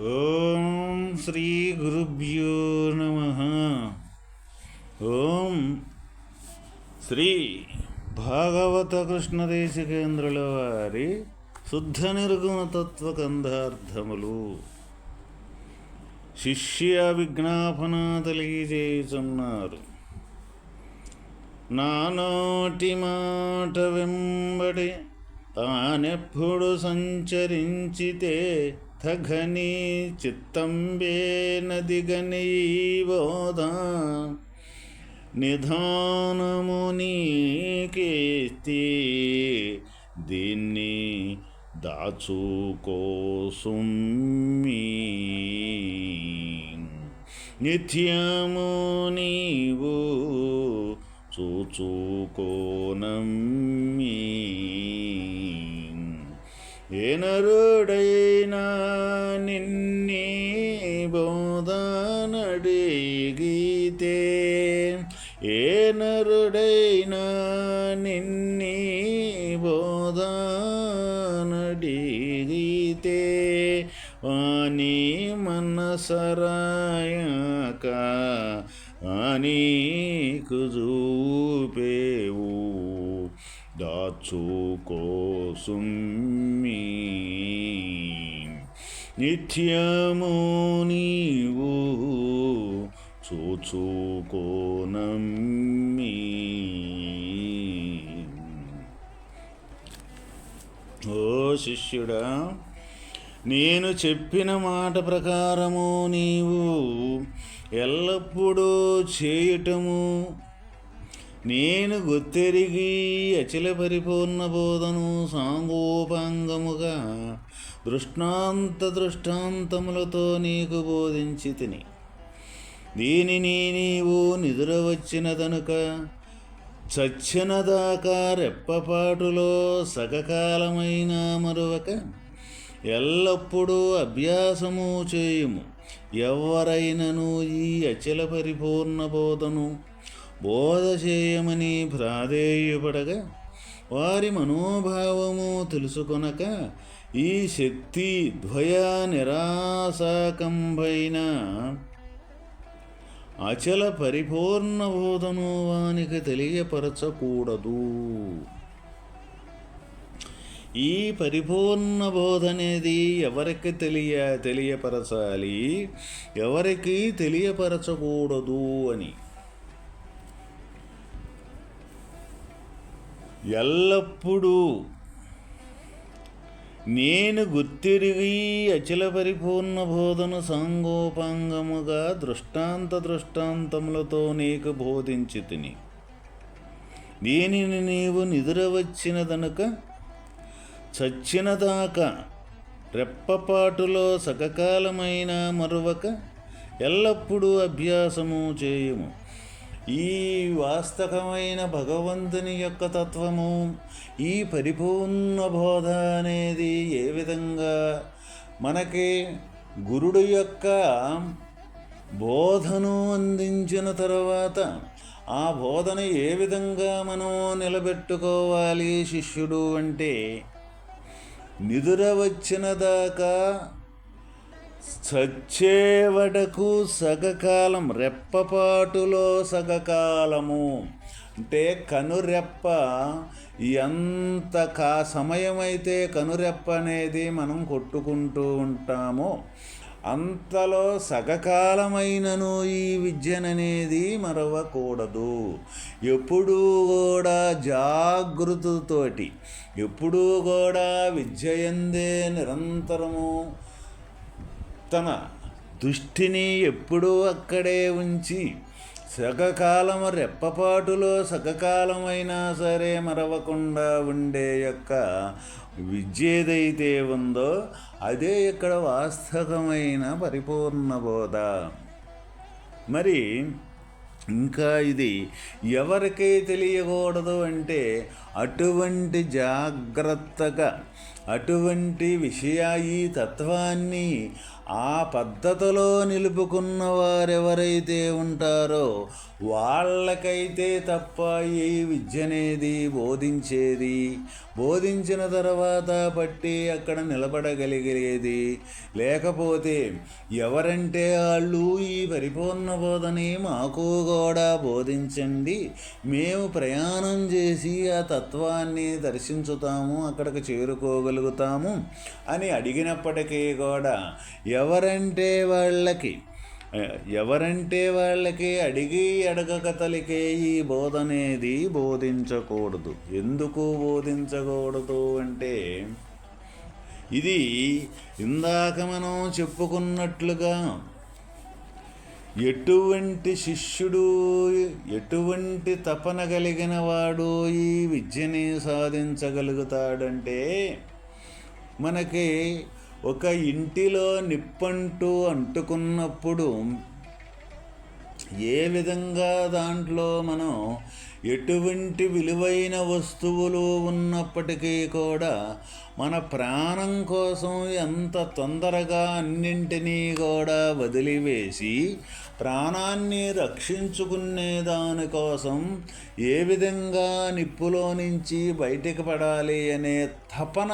ఓం శ్రీ గురుభ్యో నమ. ఓం శ్రీ భాగవత కృష్ణదేశికేంద్రుల వారి శుద్ధ నిర్గుణ తత్వకంధార్థములు. శిష్య విజ్ఞాపన తెలియజేయుచున్నారు. నానోటి మాట వెంబడి తానెప్పుడు సంచరించితే थघने चित्तम्बेन दिगनैवोध। निधानमुनिकेस्ति दिने दाचुकोसुम्मि नित्यमुनिवो चुचुकोनम्मी ಏನರುಡೈನ ನಿನ್ನೆ ಬೋಧನಡಿ ಗೀತೆ ಏನರುಡೈನ ನಿನ್ನೆ ಬೋಧನಡಿ ಗೀತೆ ಮನಸರಾಯ ಕಾ ಆನಿ ಕುಜೂಪೇವು దాచుకోసం నిత్యము నీవు చూచుకోనమ్మి. ఓ శిష్యుడా నేను చెప్పిన మాట ప్రకారము నీవు ఎల్లప్పుడూ చేయటము నేను గుత్తెరిగి అచిల పరిపూర్ణ బోధను సాంగోపాంగముగా దృష్టాంత దృష్టాంతములతో నీకు బోధించి తిని. దీనిని నీవు నిదుర వచ్చినదనుక చచ్చినదాకా రెప్పపాటులో సగకాలమైన మరువక ఎల్లప్పుడూ అభ్యాసము చేయుము. ఎవరైనను ఈ అచల పరిపూర్ణ బోధను బోధ చేయమని ప్రాధేయపడగా వారి మనోభావము తెలుసుకొనక ఈ శక్తి ద్వయ నిరాశాకంబైన అచల పరిపూర్ణ బోధను వానికి తెలియపరచకూడదు. ఈ పరిపూర్ణ బోధ అనేది ఎవరికి తెలియ తెలియపరచాలి? ఎవరికి తెలియపరచకూడదు అని. ఎల్లప్పుడూ నేను గుర్తిరిగి అచల పరిపూర్ణ బోధన సాంగోపాంగముగా దృష్టాంత దృష్టాంతములతో నీకు బోధించి తిని. దీనిని నీవు నిదురవచ్చినదనక చచ్చినదాకా రెప్పపాటులో సకకాలమైన మరువక ఎల్లప్పుడూ అభ్యాసము చేయము. ఈ వాస్తవమైన భగవంతుని యొక్క తత్వము ఈ పరిపూర్ణ బోధ అనేది ఏ విధంగా మనకి గురుడు యొక్క బోధను అందించిన తర్వాత ఆ బోధన ఏ విధంగా మనం నిలబెట్టుకోవాలి శిష్యుడు అంటే నిదుర వచ్చిన దాకా సచ్చేవటకు సగకాలం రెప్పపాటులో సగకాలము. అంటే కనురెప్ప ఎంత కా సమయమైతే కనురెప్ప అనేది మనం కొట్టుకుంటూ ఉంటామో అంతలో సగకాలమైనను ఈ విద్యననేది మరవకూడదు. ఎప్పుడూ కూడా జాగృతితోటి ఎప్పుడూ కూడా విద్య ఎందే నిరంతరము తన దృష్టిని ఎప్పుడూ అక్కడే ఉంచి సగకాలము రెప్పపాటులో సగకాలమైనా సరే మరవకుండా ఉండే యొక్క విద్య ఏదైతే ఉందో అదే ఇక్కడ వాస్తవమైన పరిపూర్ణ బోధ. మరి ఇంకా ఇది ఎవరికీ తెలియకూడదు అంటే అటువంటి జాగ్రత్తగా అటువంటి విషయ ఈ తత్వాన్ని ఆ పద్ధతిలో నిలుపుకున్న వారెవరైతే ఉంటారో వాళ్ళకైతే తప్ప ఈ విద్య అనేది బోధించేది? బోధించిన తర్వాత పట్టి అక్కడ నిలబడగలిగేది? లేకపోతే ఎవరంటే వాళ్ళు ఈ పరిపూర్ణ బోధని మాకు కూడా బోధించండి. మేము ప్రయాణం చేసి ఆ తత్వాన్ని దర్శించుతాము అక్కడికి చేయగలుగుతాము అని అడిగినప్పటికీ కూడా ఎవరంటే వాళ్ళకి ఎవరంటే వాళ్ళకి అడిగి అడగక తలికే ఈ బోధ అనేది బోధించకూడదు. ఎందుకు బోధించకూడదు అంటే ఇది ఇందాక మనం చెప్పుకున్నట్లుగా ఎటువంటి శిష్యుడు ఎటువంటి తపన కలిగిన వాడు ఈ విద్యని సాధించగలుగుతాడంటే మనకి ఒక ఇంటిలో నిప్పంటూ అంటుకున్నప్పుడు ఏ విధంగా దాంట్లో మనం ఎటువంటి విలువైన వస్తువులు ఉన్నప్పటికీ కూడా మన ప్రాణం కోసం ఎంత తొందరగా అన్నింటినీ కూడా వదిలివేసి ప్రాణాన్ని రక్షించుకునే దానికోసం ఏ విధంగా నిప్పులో నుంచి బయటికి పడాలి అనే తపన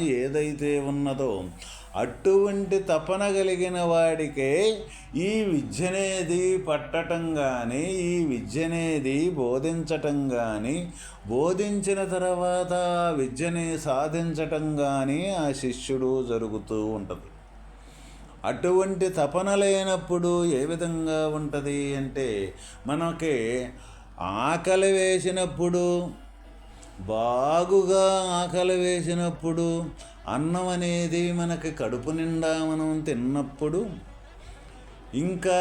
ఏదైతే ఉన్నదో అటువంటి తపన కలిగిన వాడికే ఈ విద్యనేది పట్టటం కానీ ఈ విద్యనేది బోధించటం కానీ బోధించిన తర్వాత ఆ విద్యని సాధించటం కానీ ఆ శిష్యుడు జరుగుతూ ఉంటుంది. అటువంటి తపన లేనప్పుడు ఏ విధంగా ఉంటుంది అంటే మనకి ఆకలి వేసినప్పుడు బాగుగా ఆకలి వేసినప్పుడు అన్నం అనేది మనకి కడుపు నిండా మనం తిన్నప్పుడు ఇంకా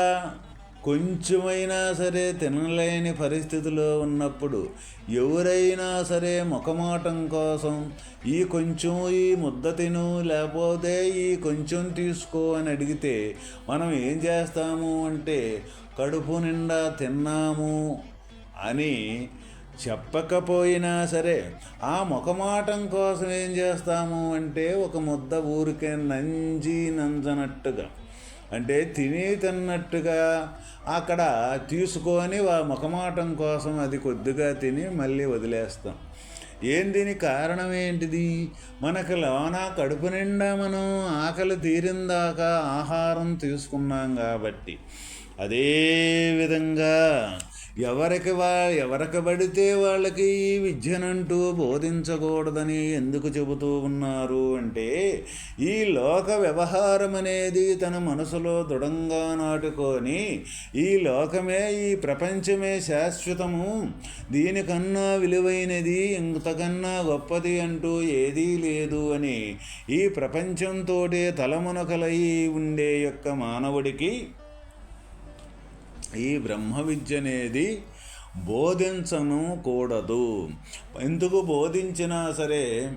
కొంచెమైనా సరే తినలేని పరిస్థితిలో ఉన్నప్పుడు ఎవరైనా సరే ముఖమాటం కోసం ఈ కొంచెం ఈ ముద్ద తిను లేకపోతే ఈ కొంచెం తీసుకో అని అడిగితే మనం ఏం చేస్తాము అంటే కడుపు నిండా తిన్నాము అని చెప్పకపోయినా సరే ఆ ముఖమాటం కోసం ఏం చేస్తాము అంటే ఒక ముద్ద ఊరికే నంజి నంజనట్టుగా అంటే తిని తిన్నట్టుగా అక్కడ తీసుకొని ఆ ముఖమాటం కోసం అది కొద్దిగా తిని మళ్ళీ వదిలేస్తాం. ఏం దీని కారణం ఏంటిది? మనకు లోన కడుపు నిండా మనం ఆకలి తీరిందాకా ఆహారం తీసుకున్నాం కాబట్టి. అదే విధంగా ఎవరికి వా ఎవరికి పడితే వాళ్ళకి ఈ విద్యనంటూ బోధించకూడదని ఎందుకు చెబుతూ ఉన్నారు అంటే ఈ లోక వ్యవహారం అనేది తన మనసులో దృఢంగా నాటుకొని ఈ లోకమే ఈ ప్రపంచమే శాశ్వతము. దీనికన్నా విలువైనది ఇంతకన్నా గొప్పది అంటూ ఏదీ లేదు అని ఈ ప్రపంచంతో తలమునకలయి ఉండే యొక్క మానవుడికి ఈ బ్రహ్మ విద్య అనేది బోధించను కూడదు. ఎందుకు బోధించినా సరే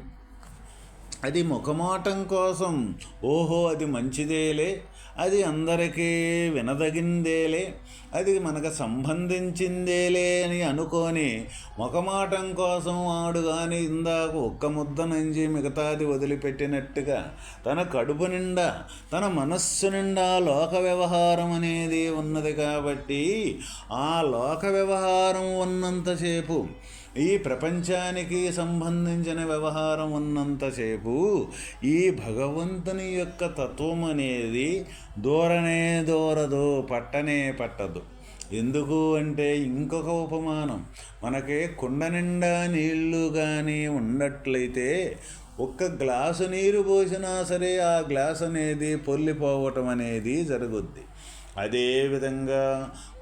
అది ముఖమాటం కోసం. ఓహో అది మంచిదేలే. అది అందరికీ వినదగిందేలే అది మనకు సంబంధించిందేలే అని అనుకొని ముఖమాటం కోసం వాడు కానీ ఇందాక ఒక్క ముద్ద నుంచి మిగతాది వదిలిపెట్టినట్టుగా తన కడుపు నిండా తన మనస్సు నిండా లోక వ్యవహారం అనేది ఉన్నది కాబట్టి ఆ లోక వ్యవహారం ఉన్నంతసేపు ఈ ప్రపంచానికి సంబంధించిన వ్యవహారం ఉన్నంతసేపు ఈ భగవంతుని యొక్క తత్వం అనేది దూరనే దూరదు పట్టనే పట్టదు. ఎందుకు అంటే ఇంకొక ఉపమానం. మనకి కుండ నిండా నీళ్ళు కానీ ఉన్నట్లయితే ఒక్క గ్లాసు నీరు పోసినా సరే ఆ గ్లాస్ అనేది పొల్లిపోవటం అనేది జరుగుద్ది. అదేవిధంగా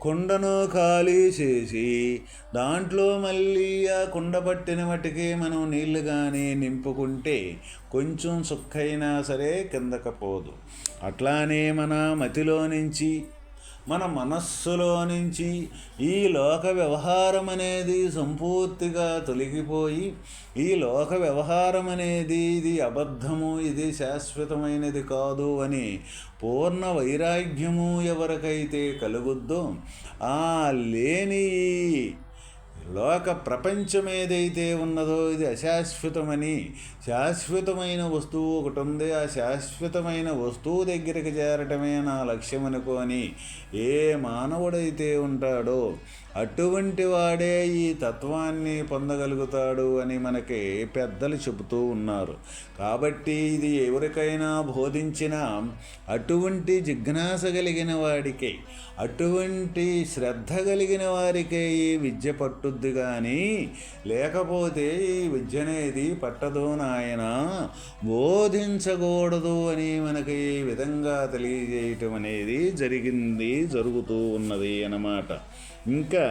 కుండను ఖాళీ చేసి దాంట్లో మళ్ళీ ఆ కుండ పట్టిన మట్టికి మనం నీళ్ళు కానీ నింపుకుంటే కొంచెం సుక్కైనా సరే కిందకపోదు అట్లానే మన మతిలో నుంచి మన మనస్సులో నుంచి ఈ లోక వ్యవహారం అనేది సంపూర్తిగా తొలగిపోయి ఈ లోక వ్యవహారం అనేది ఇది అబద్ధము ఇది శాశ్వతమైనది కాదు అని పూర్ణ వైరాగ్యము ఎవరికైతే కలుగుద్దో ఆ లేని లోక ప్రపంచం ఏదైతే ఉన్నదో ఇది అశాశ్వతమని శాశ్వతమైన వస్తువు ఒకటి ఉంది. ఆ శాశ్వతమైన వస్తువు దగ్గరికి చేరటమే నా లక్ష్యం అనుకోని ఏ మానవుడైతే ఉంటాడో అటువంటి వాడే ఈ తత్వాన్ని పొందగలుగుతాడు అని మనకి పెద్దలు చెబుతూ ఉన్నారు. కాబట్టి ఇది ఎవరికైనా బోధించిన అటువంటి జిజ్ఞాస కలిగిన వాడికి అటువంటి శ్రద్ధ కలిగిన వారికే ఈ విద్య పట్టుద్ది కానీ లేకపోతే ఈ విద్య అనేది పట్టదు నాయన. బోధించకూడదు అని మనకి ఈ విధంగా తెలియజేయటం అనేది జరిగింది జరుగుతూ ఉన్నది అన్నమాట. ఇంకా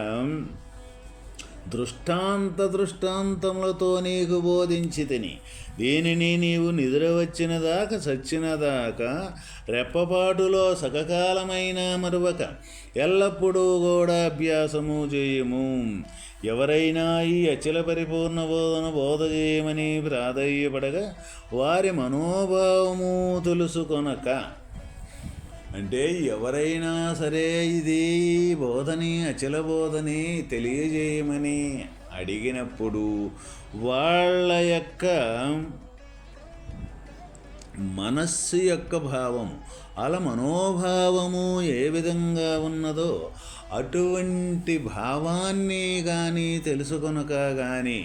దృష్టాంత దృష్టాంతములతో నీకు బోధించి తిని దీనిని నీవు నిద్ర వచ్చిన దాకా సచ్చిన దాకా రెప్పపాటులో సకకాలమైన మరువక ఎల్లప్పుడూ కూడా అభ్యాసము చేయము. ఎవరైనా ఈ అచల పరిపూర్ణ బోధన బోధ చేయమని ప్రాధేయపడగా వారి మనోభావము తెలుసుకొనక అంటే ఎవరైనా సరే ఇది బోధని అచల బోధని తెలియజేయమని అడిగినప్పుడు వాళ్ళ యొక్క మనస్సు యొక్క భావము అలా మనోభావము ఏ విధంగా ఉన్నదో అటువంటి భావాన్ని కానీ తెలుసుకొనక కానీ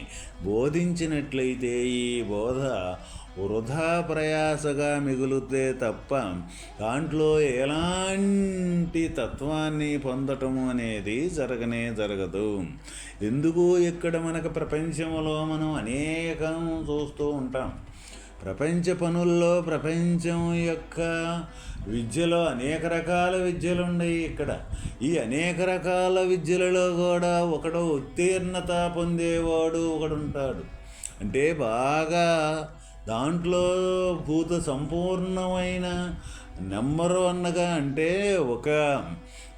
బోధించినట్లయితే ఈ బోధ వృధా ప్రయాసగా మిగులుతే తప్ప దాంట్లో ఎలాంటి తత్వాన్ని పొందటం అనేది జరగనే జరగదు. ఎందుకు ఇక్కడ మనకు ప్రపంచంలో మనం అనేకం చూస్తూ ఉంటాం? ప్రపంచ పనుల్లో ప్రపంచం యొక్క విద్యలో అనేక రకాల విద్యలు ఉన్నాయి ఇక్కడ. ఈ అనేక రకాల విద్యలలో కూడా ఒకడు ఉత్తీర్ణత పొందేవాడు ఒకడుంటాడు. అంటే బాగా దాంట్లో భూత సంపూర్ణమైన నెంబర్ వన్గా అంటే ఒక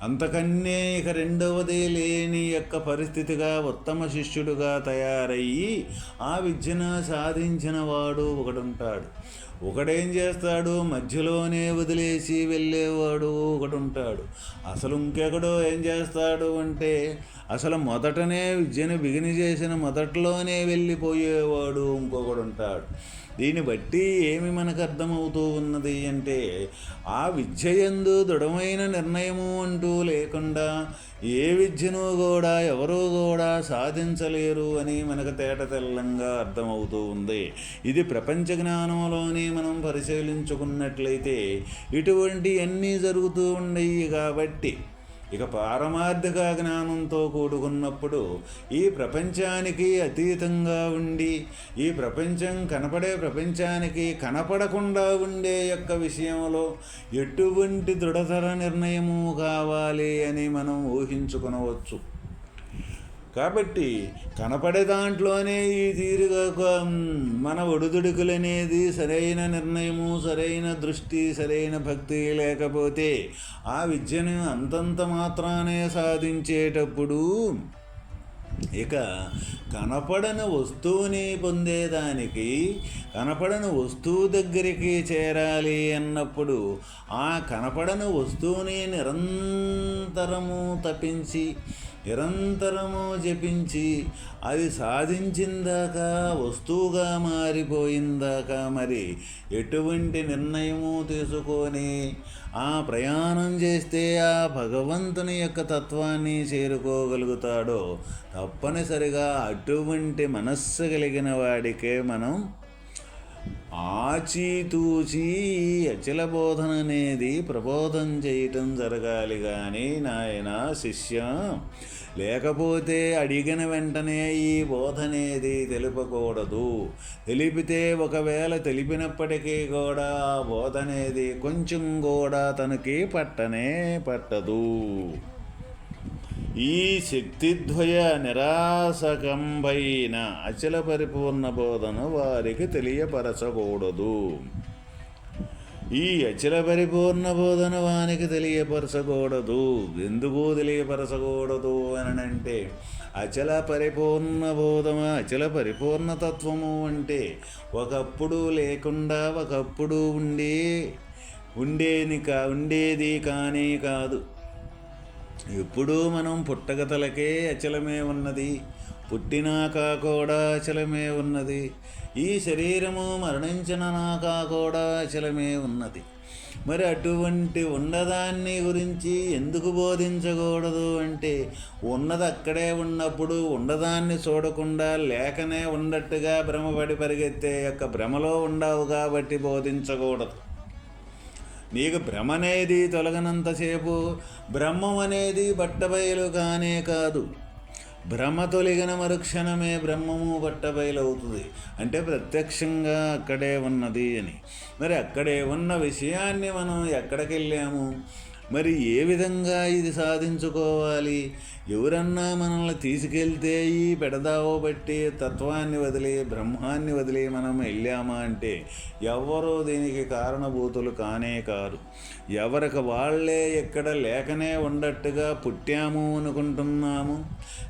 అంతకన్నే ఇక రెండవది లేని యొక్క పరిస్థితిగా ఉత్తమ శిష్యుడుగా తయారయ్యి ఆ విద్యను సాధించిన వాడు ఒకడుంటాడు. ఒకడేం చేస్తాడు? మధ్యలోనే వదిలేసి వెళ్ళేవాడు ఒకడుంటాడు. అసలు ఇంకెక్కడో ఏం చేస్తాడు అంటే అసలు మొదటనే విద్యను బిగిని చేసిన మొదట్లోనే వెళ్ళిపోయేవాడు ఇంకొకడు ఉంటాడు దీన్ని బట్టి ఏమి మనకు అర్థమవుతూ ఉన్నది అంటే ఆ విద్య ఎందు దృఢమైన నిర్ణయము అంటూ లేకుండా ఏ విద్యను కూడా ఎవరూ కూడా సాధించలేరు అని మనకు తేట తెల్లంగా అర్థమవుతూ ఉంది. ఇది ప్రపంచ జ్ఞానంలోనే మనం పరిశీలించుకున్నట్లయితే ఇటువంటి అన్నీ జరుగుతూ ఉండయి కాబట్టి ఇక పారమార్థిక జ్ఞానంతో కూడుకున్నప్పుడు ఈ ప్రపంచానికి అతీతంగా ఉండి ఈ ప్రపంచం కనపడే ప్రపంచానికి కనపడకుండా ఉండే యొక్క విషయంలో ఎటువంటి దృఢతర నిర్ణయము కావాలి అని మనం ఊహించుకునవచ్చు. కాబట్టి కనపడే దాంట్లోనే ఈ తీరుగా మన ఒడుదుడుకులనేది సరైన నిర్ణయము సరైన దృష్టి సరైన భక్తి లేకపోతే ఆ విద్యను అంతంత మాత్రానే సాధించేటప్పుడు ఇక కనపడని వస్తువుని పొందేదానికి కనపడని వస్తువు దగ్గరికి చేరాలి అన్నప్పుడు ఆ కనపడని వస్తువుని నిరంతరము తప్పించి నిరంతరము జపించి అది సాధించిందాకా వస్తువుగా మారిపోయిందాకా మరి ఎటువంటి నిర్ణయము తీసుకొని ఆ ప్రయాణం చేస్తే ఆ భగవంతుని యొక్క తత్వాన్ని చేరుకోగలుగుతాడో తప్పనిసరిగా అటువంటి మనస్సు కలిగిన వాడికే మనం ఆచితూచి అచల బోధన అనేది ప్రబోధం చేయటం జరగాలి కానీ నాయన శిష్య. లేకపోతే అడిగిన వెంటనే ఈ బోధ అనేది తెలుపకూడదు. తెలిపితే ఒకవేళ తెలిపినప్పటికీ కూడా ఆ బోధ అనేది కొంచెం కూడా తనకి పట్టనే పట్టదు. ఈ శక్తిద్వయ నిరాసకంబైన అచల పరిపూర్ణ బోధన వారికి తెలియపరచకూడదు. ఈ అచల పరిపూర్ణ బోధన వానికి తెలియపరచకూడదు. ఎందుకు తెలియపరచకూడదు అనంటే అచల పరిపూర్ణ బోధమ అచల పరిపూర్ణతత్వము అంటే ఒకప్పుడు లేకుండా ఒకప్పుడు ఉండే ఉండేని కా ఉండేది కానీ కాదు. ఎప్పుడూ మనం పుట్టగతలకే అచలమే ఉన్నది. పుట్టినాక కూడా అచలమే ఉన్నది. ఈ శరీరము మరణించిన నాక కూడా అచలమే ఉన్నది. మరి అటువంటి ఉన్నదాన్ని గురించి ఎందుకు బోధించకూడదు అంటే ఉన్నది అక్కడే ఉన్నప్పుడు ఉన్నదాన్ని చూడకుండా లేకనే ఉన్నట్టుగా భ్రమపడి పరిగెత్తే యొక్క భ్రమలో ఉండవు కాబట్టి బోధించకూడదు. నీకు భ్రమ అనేది తొలగనంతసేపు బ్రహ్మం అనేది బట్టబయలు కానే కాదు. భ్రమ తొలగిన మరుక్షణమే బ్రహ్మము బట్టబయలవుతుంది. అంటే ప్రత్యక్షంగా అక్కడే ఉన్నది అని. మరి అక్కడే ఉన్న విషయాన్ని మనం ఎక్కడికి వెళ్ళాము మరి ఏ విధంగా ఇది సాధించుకోవాలి? ఎవరన్నా మనల్ని తీసుకెళ్తే ఈ పెడదావో బట్టి తత్వాన్ని వదిలి బ్రహ్మాన్ని వదిలి మనం వెళ్ళామా అంటే ఎవరో దీనికి కారణభూతులు కానే కారు. ఎవరికి వాళ్ళే ఎక్కడ లేకనే ఉండట్టుగా పుట్టాము అనుకుంటున్నాము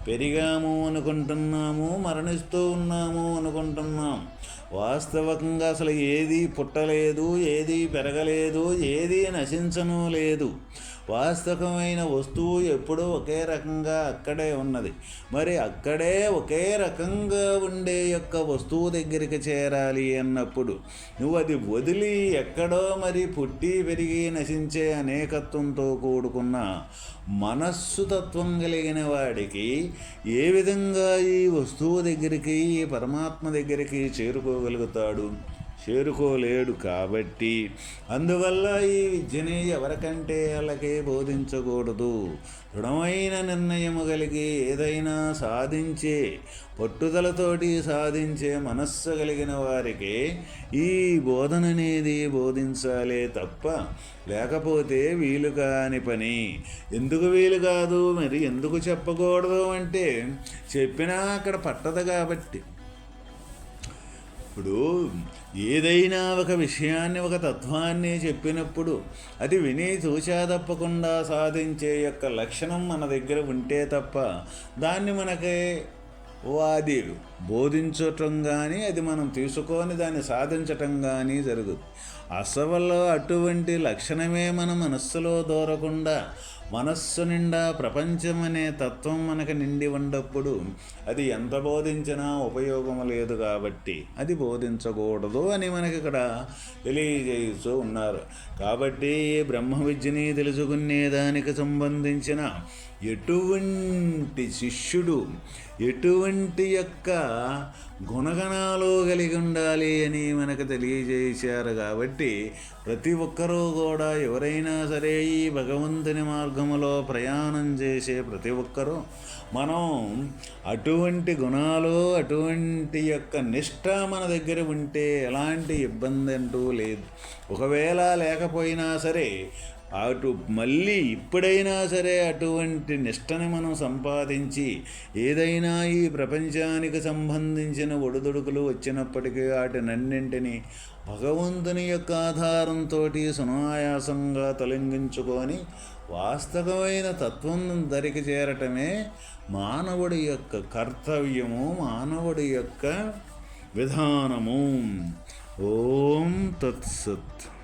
పెరిగాము అనుకుంటున్నాము మరణిస్తూ ఉన్నాము అనుకుంటున్నాం. వాస్తవకంగా అసలు ఏది పుట్టలేదు ఏది పెరగలేదు ఏది నశించను లేదు. వాస్తవమైన వస్తువు ఎప్పుడూ ఒకే రకంగా అక్కడే ఉన్నది. మరి అక్కడే ఒకే రకంగా ఉండే యొక్క వస్తువు దగ్గరికి చేరాలి అన్నప్పుడు నువ్వు అది వదిలి ఎక్కడో మరి పుట్టి పెరిగి నశించే అనేకత్వంతో కూడుకున్న మనస్సు తత్వం కలిగిన వాడికి ఏ విధంగా ఈ వస్తువు దగ్గరికి ఈ పరమాత్మ దగ్గరికి చేరుకోగలుగుతాడు? చేరుకోలేడు కాబట్టి అందువల్ల ఈ విద్యని ఎవరికంటే వాళ్ళకే బోధించకూడదు. దృఢమైన నిర్ణయము కలిగి ఏదైనా సాధించే పట్టుదలతోటి సాధించే మనస్సు కలిగిన వారికి ఈ బోధన అనేది బోధించాలే తప్ప లేకపోతే వీలు కాని పని. ఎందుకు వీలు కాదు? మరి ఎందుకు చెప్పకూడదు? అంటే చెప్పినా అక్కడ పట్టదు కాబట్టి. ఇప్పుడు ఏదైనా ఒక విషయాన్ని ఒక తత్వాన్ని చెప్పినప్పుడు అది విని చూచా తప్పకుండా సాధించే యొక్క లక్షణం మన దగ్గర ఉంటే తప్ప దాన్ని మనకి వాది బోధించటం కానీ అది మనం తీసుకొని దాన్ని సాధించటం కానీ జరుగుతుంది అసలు అటువంటి లక్షణమే మన మనస్సులో దూరకుండా మనస్సు నిండా ప్రపంచం అనే తత్వం మనకు నిండి ఉన్నప్పుడు అది ఎంత బోధించినా ఉపయోగం లేదు కాబట్టి అది బోధించకూడదు అని మనకి ఇక్కడ తెలియజేస్తూ ఉన్నారు. కాబట్టి బ్రహ్మ విద్యని తెలుసుకునే దానికి సంబంధించిన ఎటువంటి శిష్యుడు ఎటువంటి యొక్క గుణగణాలు కలిగి ఉండాలి అని మనకు తెలియజేశారు కాబట్టి ప్రతి ఒక్కరూ కూడా ఎవరైనా సరే ఈ భగవంతుని మార్గములో ప్రయాణం చేసే ప్రతి ఒక్కరూ మనం అటువంటి గుణాలు అటువంటి యొక్క నిష్ట మన దగ్గర ఉంటే ఎలాంటి ఇబ్బంది అంటూ లేదు. ఒకవేళ లేకపోయినా సరే అటు మళ్ళీ ఇప్పుడైనా సరే అటువంటి నిష్టని మనం సంపాదించి ఏదైనా ఈ ప్రపంచానికి సంబంధించిన ఒడిదుడుకులు వచ్చినప్పటికీ వాటినన్నింటినీ భగవంతుని యొక్క ఆధారంతో సునాయాసంగా తొలగించుకొని వాస్తవమైన తత్వం ధరికి చేరటమే మానవుడి యొక్క కర్తవ్యము మానవుడి యొక్క విధానము. ఓం తత్సత్.